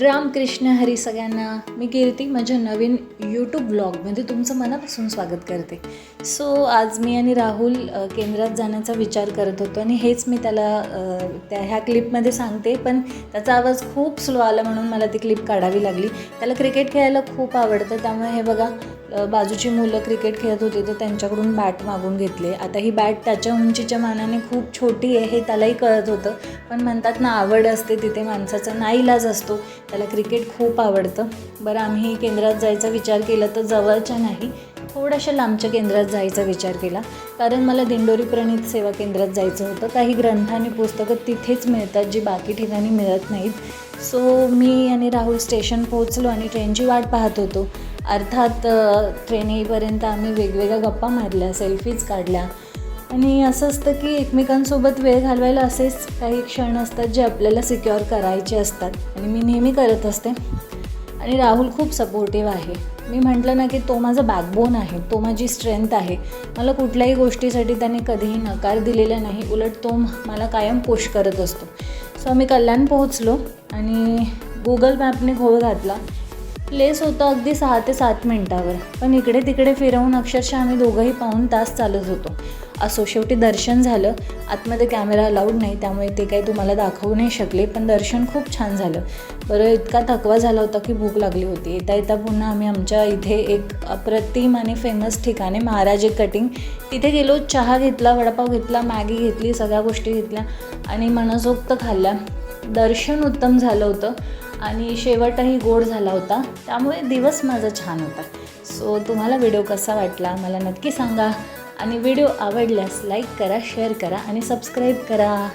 रामकृष्ण हरी सगळ्यांना मी कीर्ती माझ्या नवीन यूट्यूब ब्लॉगमध्ये तुमचं मनापासून स्वागत करते. सो आज मी आणि राहुल केंद्रात जाण्याचा विचार करत होतो आणि हेच मी त्याला त्या ह्या क्लिपमध्ये सांगते. पण त्याचा आवाज खूप स्लो आला म्हणून मला ती क्लिप काढावी लागली. त्याला क्रिकेट खेळायला खूप आवडतं. त्यामुळे हे बघा बाजूची मुलं क्रिकेट खेळत होती तर त्यांच्याकडून बॅट मागून घेतले. आता ही बॅट त्याच्या उंचीच्या मानाने खूप छोटी आहे हे त्यालाही कळत होतं. पण म्हणतात ना आवड असते तिथे माणसाचा. नाईलाज असतो. त्याला क्रिकेट खूप आवडतं. बरं आम्ही केंद्रात जायचा विचार केला तर जवळच्या नाही थोड्याशा लांबच्या केंद्रात जायचा विचार केला. कारण मला दिंडोरी प्रणित सेवा केंद्रात जायचं होतं. काही ग्रंथ आणि पुस्तकं तिथेच मिळतात जी बाकी ठिकाणी मिळत नाहीत. सो मी आणि राहुल स्टेशन पोहोचलो आणि ट्रेनची वाट पाहत होतो. अर्थात ट्रेन येईपर्यंत आम्ही वेगवेगळ्या गप्पा मारल्या सेल्फीज काढल्या. आणि असं असतं की एकमेकांसोबत वेळ घालवायला असेच काही क्षण असतात जे आपल्याला सिक्युअर करायचे असतात. आणि मी नेहमी करत असते. आणि राहुल खूप सपोर्टिव्ह आहे. मी म्हटलं ना की तो माझा बॅकबोन आहे. तो माझी स्ट्रेंथ आहे. मला कुठल्याही गोष्टीसाठी त्याने कधीही नकार दिलेला नाही. उलट तो मला कायम पुश करत असतो. सो आम्ही कल्याण पोहोचलो आणि गुगल मॅपने घोळ घातला. लेस होतं अगदी सहा ते सात मिनटावर. पण इकडे तिकडे फिरवून अक्षरशः आम्ही दोघंही पाहून तास चालत होतो. असो शेवटी दर्शन झालं. आतमध्ये कॅमेरा अलाउड नाही त्यामुळे ते काही तुम्हाला दाखवू नाही शकले पण दर्शन खूप छान झालं. बरं इतका थकवा झाला होता की भूक लागली होती. येता येता पुन्हा आम्ही आमच्या इथे एक अप्रतिम आणि फेमस ठिकाणे महाराजे कटिंग तिथे गेलो चहा घेतला वडापाव घेतला मॅगी घेतली सगळ्या गोष्टी घेतल्या आणि मनसोक्त खाल्ल्या. दर्शन उत्तम झालं होतं. आणि शेवटही गोड झाला होता. त्यामुळे दिवस माझा छान होता. सो तुम्हाला व्हिडिओ कसा वाटला मला नक्की सांगा. आणि व्हिडिओ आवडल्यास लाईक करा शेअर करा आणि सबस्क्राईब करा.